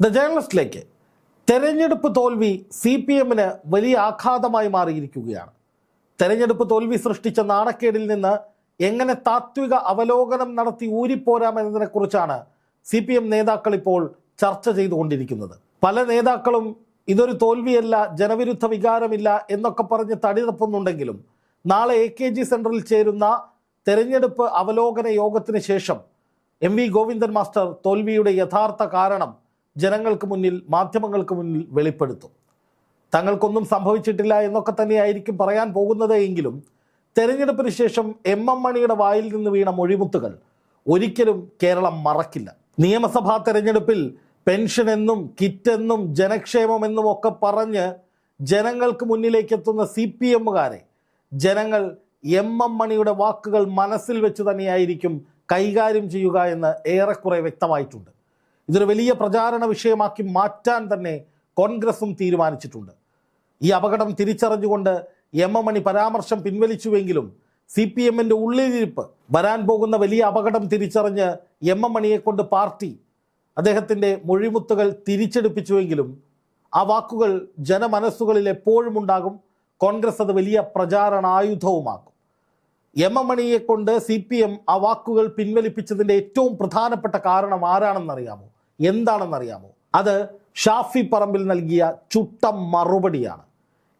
The ജേർണലിസ്റ്റിലേക്ക് തെരഞ്ഞെടുപ്പ് തോൽവി C P എമ്മിന് വലിയ ആഘാതമായി മാറിയിരിക്കുകയാണ്. തെരഞ്ഞെടുപ്പ് തോൽവി സൃഷ്ടിച്ച നാണക്കേടിൽ നിന്ന് എങ്ങനെ താത്വിക അവലോകനം നടത്തി ഊരിപ്പോരാമെന്നതിനെക്കുറിച്ചാണ് സി പി എം നേതാക്കൾ ഇപ്പോൾ ചർച്ച ചെയ്തുകൊണ്ടിരിക്കുന്നത്. പല നേതാക്കളും ഇതൊരു തോൽവിയല്ല ജനവിരുദ്ധ വികാരമില്ല എന്നൊക്കെ പറഞ്ഞ് തടി തപ്പുന്നുണ്ടെങ്കിലും നാളെ എ കെ ജി സെന്ററിൽ ചേരുന്ന തെരഞ്ഞെടുപ്പ് അവലോകന യോഗത്തിന് ശേഷം എം വി ഗോവിന്ദൻ മാസ്റ്റർ തോൽവിയുടെ യഥാർത്ഥ കാരണം ജനങ്ങൾക്ക് മുന്നിൽ മാധ്യമങ്ങൾക്ക് മുന്നിൽ വെളിപ്പെടുത്തും. തങ്ങൾക്കൊന്നും സംഭവിച്ചിട്ടില്ല എന്നൊക്കെ തന്നെയായിരിക്കും പറയാൻ പോകുന്നത് എങ്കിലും തെരഞ്ഞെടുപ്പിന് ശേഷം എം എം മണിയുടെ വായിൽ നിന്ന് വീണ മൊഴിമുത്തുകൾ ഒരിക്കലും കേരളം മറക്കില്ല. നിയമസഭാ തെരഞ്ഞെടുപ്പിൽ പെൻഷൻ എന്നും കിറ്റ് എന്നും ജനക്ഷേമം എന്നും ഒക്കെ പറഞ്ഞ് ജനങ്ങൾക്ക് മുന്നിലേക്ക് എത്തുന്ന സി പി എമ്മുകാരെ ജനങ്ങൾ എം എം മണിയുടെ വാക്കുകൾ മനസ്സിൽ വെച്ച് തന്നെയായിരിക്കും കൈകാര്യം ചെയ്യുക എന്ന് ഏറെക്കുറെ വ്യക്തമായിട്ടുണ്ട്. ഇതൊരു വലിയ പ്രചാരണ വിഷയമാക്കി മാറ്റാൻ തന്നെ കോൺഗ്രസും തീരുമാനിച്ചിട്ടുണ്ട്. ഈ അപകടം തിരിച്ചറിഞ്ഞുകൊണ്ട് എം എം മണി പരാമർശം പിൻവലിച്ചുവെങ്കിലും സി പി എമ്മിന്റെ ഉള്ളിലിരിപ്പ് വരാൻ പോകുന്ന വലിയ അപകടം തിരിച്ചറിഞ്ഞ് എം എം മണിയെ കൊണ്ട് പാർട്ടി അദ്ദേഹത്തിന്റെ മൊഴിമുത്തുകൾ തിരിച്ചെടുപ്പിച്ചുവെങ്കിലും ആ വാക്കുകൾ ജനമനസ്സുകളിൽ എപ്പോഴും ഉണ്ടാകും. കോൺഗ്രസ് അത് വലിയ പ്രചാരണായുധവുമാക്കും എം എം മണിയെ കൊണ്ട് സി പി എം ആ വാക്കുകൾ പിൻവലിപ്പിച്ചതിന്റെ ഏറ്റവും പ്രധാനപ്പെട്ട കാരണം ആരാണെന്നറിയാമോ? എന്താണെന്നറിയാമോ? അത് ഷാഫി പറമ്പിൽ നൽകിയ ചുട്ട മറുപടിയാണ്.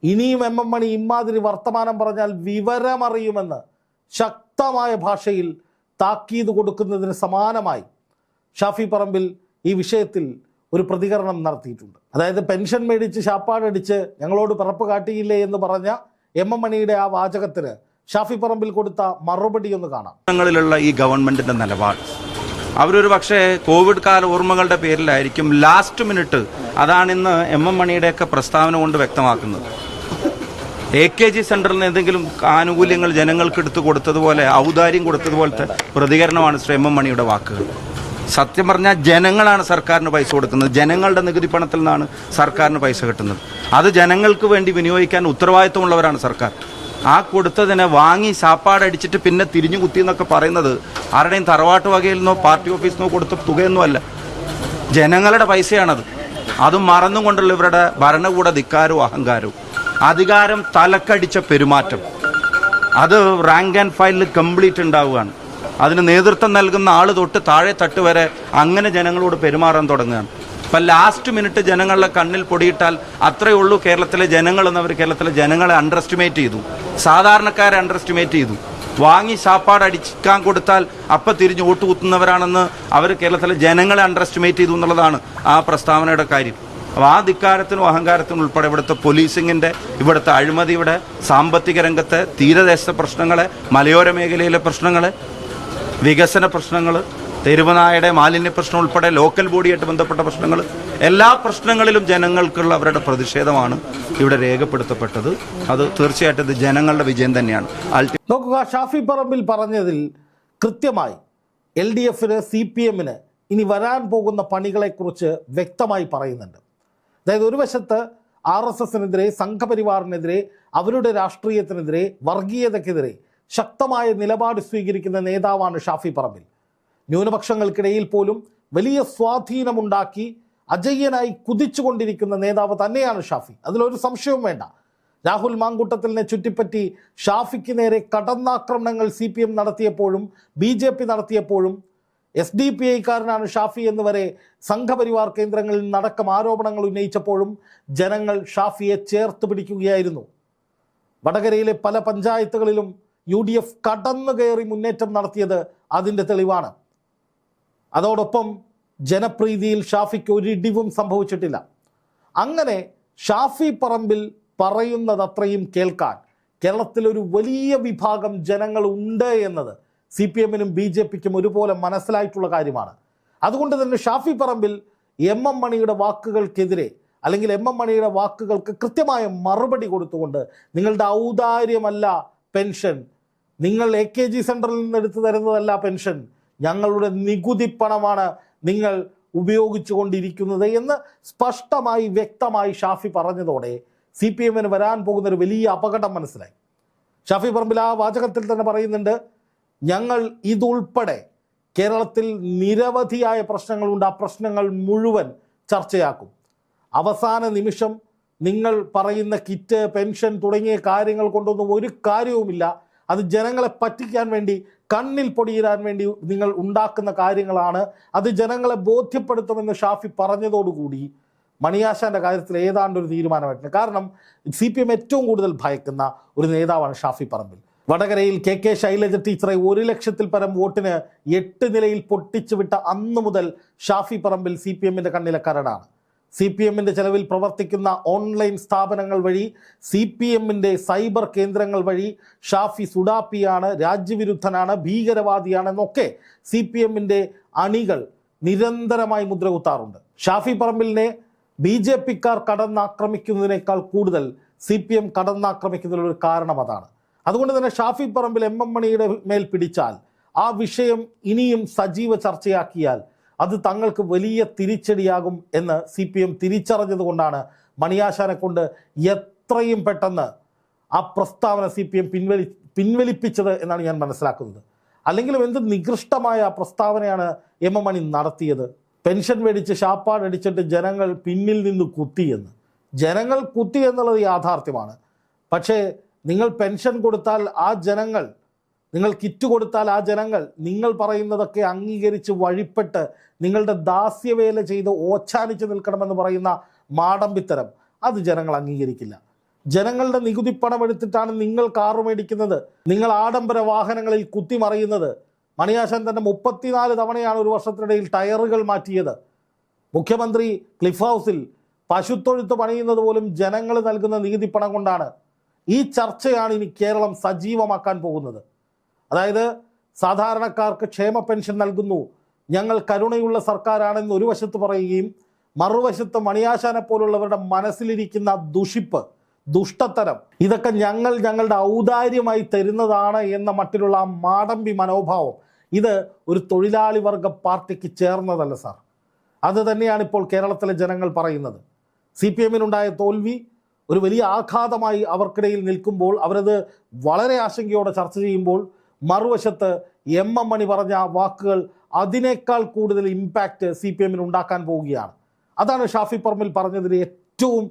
ഇനിയും എം എം മണി ഇമാതിരി വർത്തമാനം പറഞ്ഞാൽ വിവരമറിയുമെന്ന് ശക്തമായ ഭാഷയിൽ താക്കീത് കൊടുക്കുന്നതിന് സമാനമായി ഷാഫി പറമ്പിൽ ഈ വിഷയത്തിൽ ഒരു പ്രതികരണം നടത്തിയിട്ടുണ്ട്. അതായത് പെൻഷൻ മേടിച്ച് ശാപ്പാടടിച്ച് ഞങ്ങളോട് പിറപ്പ് കാട്ടിയില്ലേ എന്ന് പറഞ്ഞ എം എം മണിയുടെ ആ വാചകത്തിന് ഷാഫി പറമ്പിൽ കൊടുത്ത മറുപടി ഒന്ന് കാണാം. ഈ ഗവൺമെന്റിന്റെ നിലപാട് അവരൊരു പക്ഷേ കോവിഡ് കാല ഓർമ്മകളുടെ പേരിലായിരിക്കും ലാസ്റ്റ് മിനിറ്റ് അതാണ് ഇന്ന് എം എം മണിയുടെയൊക്കെ പ്രസ്താവന കൊണ്ട് വ്യക്തമാക്കുന്നത്. എ കെ ജി സെന്ററിൽ നിന്ന് എന്തെങ്കിലും ആനുകൂല്യങ്ങൾ ജനങ്ങൾക്ക് എടുത്തു കൊടുത്തതുപോലെ ഔദാര്യം കൊടുത്തതുപോലത്തെ പ്രതികരണമാണ് ശ്രീ എം എം മണിയുടെ വാക്കുകൾ. സത്യം പറഞ്ഞാൽ ജനങ്ങളാണ് സർക്കാരിന് പൈസ കൊടുക്കുന്നത്. ജനങ്ങളുടെ നികുതി പണത്തിൽ നിന്നാണ് സർക്കാരിന് പൈസ കിട്ടുന്നത്. അത് ജനങ്ങൾക്ക് വേണ്ടി വിനിയോഗിക്കാൻ ഉത്തരവാദിത്വമുള്ളവരാണ് സർക്കാർ. ആ കൊടുത്തതിനെ വാങ്ങി സാപ്പാടടിച്ചിട്ട് പിന്നെ തിരിഞ്ഞു കുത്തി എന്നൊക്കെ പറയുന്നത് ആരുടെയും തറവാട്ട് വകയിൽ നിന്നോ പാർട്ടി ഓഫീസിൽ നിന്നോ കൊടുത്ത തുകയൊന്നുമല്ല ജനങ്ങളുടെ പൈസയാണത്. അതും മറന്നുകൊണ്ടുള്ള ഇവരുടെ ഭരണകൂട ധിക്കാരവും അഹങ്കാരവും. അധികാരം തലക്കടിച്ച പെരുമാറ്റം. അത് റാങ്ക് ആൻഡ് ഫയലിൽ കംപ്ലീറ്റ് ഉണ്ടാവുകയാണ്. അതിന് നേതൃത്വം നൽകുന്ന ആൾ തൊട്ട് താഴെ തട്ട് വരെ അങ്ങനെ ജനങ്ങളോട് പെരുമാറാൻ തുടങ്ങുകയാണ്. ഇപ്പം ലാസ്റ്റ് മിനിറ്റ് ജനങ്ങളുടെ കണ്ണിൽ പൊടിയിട്ടാൽ അത്രയേ ഉള്ളൂ കേരളത്തിലെ ജനങ്ങൾ എന്നവർ കേരളത്തിലെ ജനങ്ങളെ അണ്ടർ എസ്റ്റിമേറ്റ് ചെയ്തു. സാധാരണക്കാരെ അണ്ടർ എസ്റ്റിമേറ്റ് ചെയ്തു. വാങ്ങി സാപ്പാട് അടിക്കാൻ കൊടുത്താൽ അപ്പം തിരിഞ്ഞ് വോട്ട് കുത്തുന്നവരാണെന്ന് അവർ കേരളത്തിലെ ജനങ്ങളെ അണ്ടർ എസ്റ്റിമേറ്റ് ചെയ്തു എന്നുള്ളതാണ് ആ പ്രസ്താവനയുടെ കാര്യം. അപ്പോൾ ആ ധിക്കാരത്തിനും അഹങ്കാരത്തിനും ഉൾപ്പെടെ ഇവിടുത്തെ പോലീസിങ്ങിന്റെ ഇവിടുത്തെ അഴിമതിയുടെ സാമ്പത്തിക രംഗത്തെ തീരദേശ പ്രശ്നങ്ങളെ മലയോര മേഖലയിലെ പ്രശ്നങ്ങളെ വികസന പ്രശ്നങ്ങൾ തെരുവനായുടെ മാലിന്യ പ്രശ്നം ഉൾപ്പെടെ ലോക്കൽ ബോഡിയായിട്ട് ബന്ധപ്പെട്ട പ്രശ്നങ്ങൾ എല്ലാ പ്രശ്നങ്ങളിലും ജനങ്ങൾക്കുള്ള അവരുടെ പ്രതിഷേധമാണ് ഇവിടെ രേഖപ്പെടുത്തപ്പെട്ടത്. അത് തീർച്ചയായിട്ടും ഇത് ജനങ്ങളുടെ വിജയം തന്നെയാണ്. നോക്കുക ഷാഫി പറമ്പിൽ പറഞ്ഞതിൽ കൃത്യമായി എൽ ഡി എഫിന് സി പി എമ്മിന് ഇനി വരാൻ പോകുന്ന പണികളെക്കുറിച്ച് വ്യക്തമായി പറയുന്നുണ്ട്. അതായത് ഒരു വശത്ത് ആർ എസ് എസിനെതിരെ സംഘപരിവാറിനെതിരെ അവരുടെ രാഷ്ട്രീയത്തിനെതിരെ വർഗീയതയ്ക്കെതിരെ ശക്തമായ നിലപാട് സ്വീകരിക്കുന്ന നേതാവാണ് ഷാഫി പറമ്പിൽ. ന്യൂനപക്ഷങ്ങൾക്കിടയിൽ പോലും വലിയ സ്വാധീനമുണ്ടാക്കി അജയ്യനായി കുതിച്ചുകൊണ്ടിരിക്കുന്ന നേതാവ് തന്നെയാണ് ഷാഫി. അതിലൊരു സംശയവും വേണ്ട. രാഹുൽ മാങ്കൂട്ടത്തിലിനെ ചുറ്റിപ്പറ്റി ഷാഫിക്ക് നേരെ കടന്നാക്രമണങ്ങൾ സി പി എം നടത്തിയപ്പോഴും ബി ജെ പി നടത്തിയപ്പോഴും എസ് ഡി പി ഐക്കാരനാണ് ഷാഫി എന്ന് വരെ സംഘപരിവാർ കേന്ദ്രങ്ങളിൽ നടക്കം ആരോപണങ്ങൾ ഉന്നയിച്ചപ്പോഴും ജനങ്ങൾ ഷാഫിയെ ചേർത്ത് പിടിക്കുകയായിരുന്നു. വടകരയിലെ പല പഞ്ചായത്തുകളിലും യു ഡി എഫ് കടന്നു കയറി മുന്നേറ്റം നടത്തിയത് അതിന്റെ തെളിവാണ്. അതോടൊപ്പം ജനപ്രീതിയിൽ ഷാഫിക്ക് ഒരിടിവും സംഭവിച്ചിട്ടില്ല. അങ്ങനെ ഷാഫി പറമ്പിൽ പറയുന്നത് അത്രയും കേൾക്കാൻ കേരളത്തിലൊരു വലിയ വിഭാഗം ജനങ്ങൾ ഉണ്ട് എന്നത് സി പി എമ്മിനും ബി ജെ പിക്കും ഒരുപോലെ മനസ്സിലായിട്ടുള്ള കാര്യമാണ്. അതുകൊണ്ട് തന്നെ ഷാഫി പറമ്പിൽ എം എം മണിയുടെ വാക്കുകൾക്കെതിരെ അല്ലെങ്കിൽ എം എം മണിയുടെ വാക്കുകൾക്ക് കൃത്യമായ മറുപടി കൊടുത്തുകൊണ്ട് നിങ്ങളുടെ ഔദാര്യമല്ല പെൻഷൻ. നിങ്ങൾ എ കെ ജി സെന്ററിൽ നിന്ന് എടുത്തു തരുന്നതല്ല പെൻഷൻ. ഞങ്ങളുടെ നികുതി പണമാണ് നിങ്ങൾ ഉപയോഗിച്ചു കൊണ്ടിരിക്കുന്നത് എന്ന് സ്പഷ്ടമായി വ്യക്തമായി ഷാഫി പറഞ്ഞതോടെ സി പി എമ്മിന് വരാൻ പോകുന്ന ഒരു വലിയ അപകടം മനസ്സിലായി. ഷാഫി പറമ്പിൽ ആ വാചകത്തിൽ തന്നെ പറയുന്നുണ്ട് ഞങ്ങൾ ഇതുൾപ്പെടെ കേരളത്തിൽ നിരവധിയായ പ്രശ്നങ്ങളുണ്ട്. ആ പ്രശ്നങ്ങൾ മുഴുവൻ ചർച്ചയാക്കും. അവസാന നിമിഷം നിങ്ങൾ പറയുന്ന കിറ്റ് പെൻഷൻ തുടങ്ങിയ കാര്യങ്ങൾ കൊണ്ടൊന്നും ഒരു കാര്യവുമില്ല. അത് ജനങ്ങളെ പറ്റിക്കാൻ വേണ്ടി കണ്ണിൽ പൊടിയിടാൻ വേണ്ടി നിങ്ങൾ ഉണ്ടാക്കുന്ന കാര്യങ്ങളാണ്. അത് ജനങ്ങളെ ബോധ്യപ്പെടുത്തുമെന്ന് ഷാഫി പറഞ്ഞതോടുകൂടി മണിയാശാന്റെ കാര്യത്തിൽ ഏതാണ്ട് ഒരു തീരുമാനമായിട്ടുണ്ട്. കാരണം സി പി എം ഏറ്റവും കൂടുതൽ ഭയക്കുന്ന ഒരു നേതാവാണ് ഷാഫി പറമ്പിൽ. വടകരയിൽ കെ കെ ശൈലജ ടീച്ചറെ ഒരു ലക്ഷത്തിൽ പരം വോട്ടിന് എട്ട് നിലയിൽ പൊട്ടിച്ചു വിട്ട അന്നു മുതൽ ഷാഫി പറമ്പിൽ സി പി എമ്മിന്റെ കണ്ണിലെ കരടാണ്. സി പി എമ്മിന്റെ ചെലവിൽ പ്രവർത്തിക്കുന്ന ഓൺലൈൻ സ്ഥാപനങ്ങൾ വഴി സി പി എമ്മിന്റെ സൈബർ കേന്ദ്രങ്ങൾ വഴി ഷാഫി സുഡാപ്പിയാണ് രാജ്യവിരുദ്ധനാണ് ഭീകരവാദിയാണെന്നൊക്കെ സി പി എമ്മിന്റെ അണികൾ നിരന്തരമായി മുദ്ര കുത്താറുണ്ട് ഷാഫി പറമ്പിലിനെ ബി ജെ പിക്കാർ കടന്നാക്രമിക്കുന്നതിനേക്കാൾ കൂടുതൽ സി പി എം കടന്നാക്രമിക്കുന്നതിനൊരു കാരണം അതാണ്. അതുകൊണ്ട് തന്നെ ഷാഫി പറമ്പിൽ എം എം മണിയുടെ മേൽ പിടിച്ചാൽ ആ വിഷയം ഇനിയും സജീവ ചർച്ചയാക്കിയാൽ അത് തങ്ങൾക്ക് വലിയ തിരിച്ചടിയാകും എന്ന് സി പി എം തിരിച്ചറിഞ്ഞതുകൊണ്ടാണ് മണിയാശാനെ കൊണ്ട് എത്രയും പെട്ടെന്ന് ആ പ്രസ്താവന സി പി എം പിൻവലി പിൻവലിപ്പിച്ചത് എന്നാണ് ഞാൻ മനസ്സിലാക്കുന്നത്. അല്ലെങ്കിലും എന്ത് നികൃഷ്ടമായ പ്രസ്താവനയാണ് എം എം മണി നടത്തിയത്. പെൻഷൻ മേടിച്ച് ഷാപ്പാടടിച്ചിട്ട് ജനങ്ങൾ പിന്നിൽ നിന്ന് കുത്തിയെന്ന് ജനങ്ങൾ കുത്തി എന്നുള്ളത് യാഥാർത്ഥ്യമാണ്. പക്ഷേ നിങ്ങൾ പെൻഷൻ കൊടുത്താൽ ആ ജനങ്ങൾ നിങ്ങൾ കിറ്റ് കൊടുത്താൽ ആ ജനങ്ങൾ നിങ്ങൾ പറയുന്നതൊക്കെ അംഗീകരിച്ച് വഴിപ്പെട്ട് നിങ്ങളുടെ ദാസ്യവേല ചെയ്ത് ഓച്ചാനിച്ച് നിൽക്കണമെന്ന് പറയുന്ന മാടമ്പിത്തരം. അത് ജനങ്ങൾ അംഗീകരിക്കില്ല. ജനങ്ങളുടെ നികുതി പണം എടുത്തിട്ടാണ് നിങ്ങൾ കാറ് മേടിക്കുന്നത്. നിങ്ങൾ ആഡംബര വാഹനങ്ങളിൽ കുത്തിമറിയുന്നത് മണിയാശൻ തന്നെ മുപ്പത്തിനാല് തവണയാണ് ഒരു വർഷത്തിനിടയിൽ ടയറുകൾ മാറ്റിയത്. മുഖ്യമന്ത്രി ക്ലിഫ് ഹൗസിൽ പശുത്തൊഴുത്ത് പണിയുന്നത് പോലും ജനങ്ങൾ നൽകുന്ന നികുതി പണം കൊണ്ടാണ്. ഈ ചർച്ചയാണ് ഇനി കേരളം സജീവമാക്കാൻ പോകുന്നത്. അതായത് സാധാരണക്കാർക്ക് ക്ഷേമ പെൻഷൻ നൽകുന്നു. ഞങ്ങൾ കരുണയുള്ള സർക്കാരാണെന്ന് ഒരു വശത്ത് പറയുകയും മറുവശത്ത് മണിയാശാനെ പോലുള്ളവരുടെ മനസ്സിലിരിക്കുന്ന ദുഷിപ്പ് ദുഷ്ടത്തരം ഇതൊക്കെ ഞങ്ങൾ ഞങ്ങളുടെ ഔദാര്യമായി തരുന്നതാണ് എന്ന മട്ടിലുള്ള ആ മാടമ്പി മനോഭാവം ഇത് ഒരു തൊഴിലാളി വർഗ പാർട്ടിക്ക് ചേർന്നതല്ല സാർ. അത് തന്നെയാണ് ഇപ്പോൾ കേരളത്തിലെ ജനങ്ങൾ പറയുന്നത്. സി പി എമ്മിനുണ്ടായ തോൽവി ഒരു വലിയ ആഘാതമായി അവർക്കിടയിൽ നിൽക്കുമ്പോൾ അവരത് വളരെ ആശങ്കയോടെ ചർച്ച ചെയ്യുമ്പോൾ മറുവശത്ത് എം എം മണി പറഞ്ഞ വാക്കുകൾ അതിനേക്കാൾ കൂടുതൽ ഇമ്പാക്റ്റ് സി പി എമ്മിന് ഉണ്ടാക്കാൻ പോവുകയാണ്. അതാണ് ഷാഫി പറമ്പിൽ പറഞ്ഞതിൽ ഏറ്റവും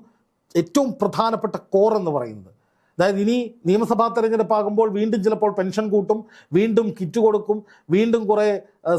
ഏറ്റവും പ്രധാനപ്പെട്ട കോർ എന്ന് പറയുന്നത്. അതായത് ഇനി നിയമസഭാ തെരഞ്ഞെടുപ്പാകുമ്പോൾ വീണ്ടും ചിലപ്പോൾ പെൻഷൻ കൂട്ടും വീണ്ടും കിറ്റ് കൊടുക്കും വീണ്ടും കുറേ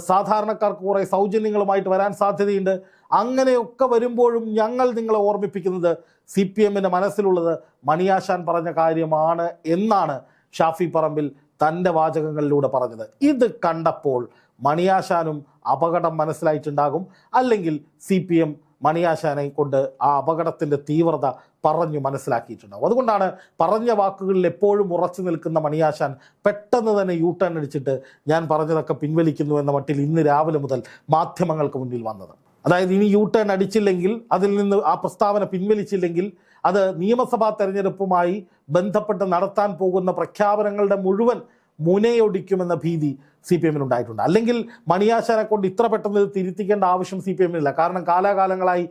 സാധാരണക്കാർക്ക് കുറേ സൗജന്യങ്ങളുമായിട്ട് വരാൻ സാധ്യതയുണ്ട്. അങ്ങനെയൊക്കെ വരുമ്പോഴും ഞങ്ങൾ നിങ്ങളെ ഓർമ്മിപ്പിക്കുന്നത് സി പി എമ്മിന്റെ മനസ്സിലുള്ളത് മണിയാശാൻ പറഞ്ഞ കാര്യമാണ് എന്നാണ് ഷാഫി പറമ്പിൽ തന്റെ വാചകങ്ങളിലൂടെ പറഞ്ഞത്. ഇത് കണ്ടപ്പോൾ മണിയാശാനും അപകടം മനസ്സിലായിട്ടുണ്ടാകും. അല്ലെങ്കിൽ സി പി എം മണിയാശാനെ കൊണ്ട് ആ അപകടത്തിന്റെ തീവ്രത പറഞ്ഞു മനസ്സിലാക്കിയിട്ടുണ്ടാവും അതുകൊണ്ടാണ് പറഞ്ഞ വാക്കുകളിൽ എപ്പോഴും ഉറച്ചു നിൽക്കുന്ന മണിയാശാൻ പെട്ടെന്ന് തന്നെ യൂ ടേൺ അടിച്ചിട്ട് ഞാൻ പറഞ്ഞതൊക്കെ പിൻവലിക്കുന്നു എന്ന മട്ടിൽ ഇന്ന് രാവിലെ മുതൽ മാധ്യമങ്ങൾക്ക് മുന്നിൽ വന്നത്. അതായത് ഇനി യൂ ടേൺ അടിച്ചില്ലെങ്കിൽ അതിൽ നിന്ന് ആ പ്രസ്താവന പിൻവലിച്ചില്ലെങ്കിൽ അത് നിയമസഭാ തെരഞ്ഞെടുപ്പുമായി ബന്ധപ്പെട്ട് നടത്താൻ പോകുന്ന പ്രഖ്യാപനങ്ങളുടെ മുഴുവൻ മുനയൊടിക്കുമെന്ന ഭീതി സി പി എമ്മിനുണ്ടായിട്ടുണ്ട് അല്ലെങ്കിൽ മണിയാശാനെ കൊണ്ട് ഇത്ര പെട്ടെന്ന് തിരുത്തിക്കേണ്ട ആവശ്യം സി പി എമ്മിനില്ല കാരണം കാലാകാലങ്ങളായി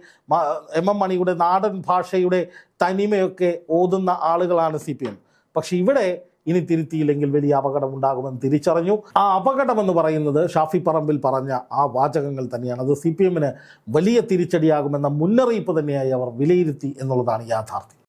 എം എം മണിയുടെ നാടൻ ഭാഷയുടെ തനിമയൊക്കെ ഓതുന്ന ആളുകളാണ് സി പി എം പക്ഷെ ഇവിടെ ഇനി തിരുത്തിയില്ലെങ്കിൽ വലിയ അപകടം ഉണ്ടാകുമെന്ന് തിരിച്ചറിഞ്ഞു. ആ അപകടം എന്ന് പറയുന്നത് ഷാഫി പറമ്പിൽ പറഞ്ഞ ആ വാചകങ്ങൾ തന്നെയാണ്. അത് സി പി എമ്മിന് വലിയ തിരിച്ചടിയാകുമെന്ന മുന്നറിയിപ്പ് തന്നെയായി അവർ വിലയിരുത്തി എന്നുള്ളതാണ് യാഥാർത്ഥ്യം.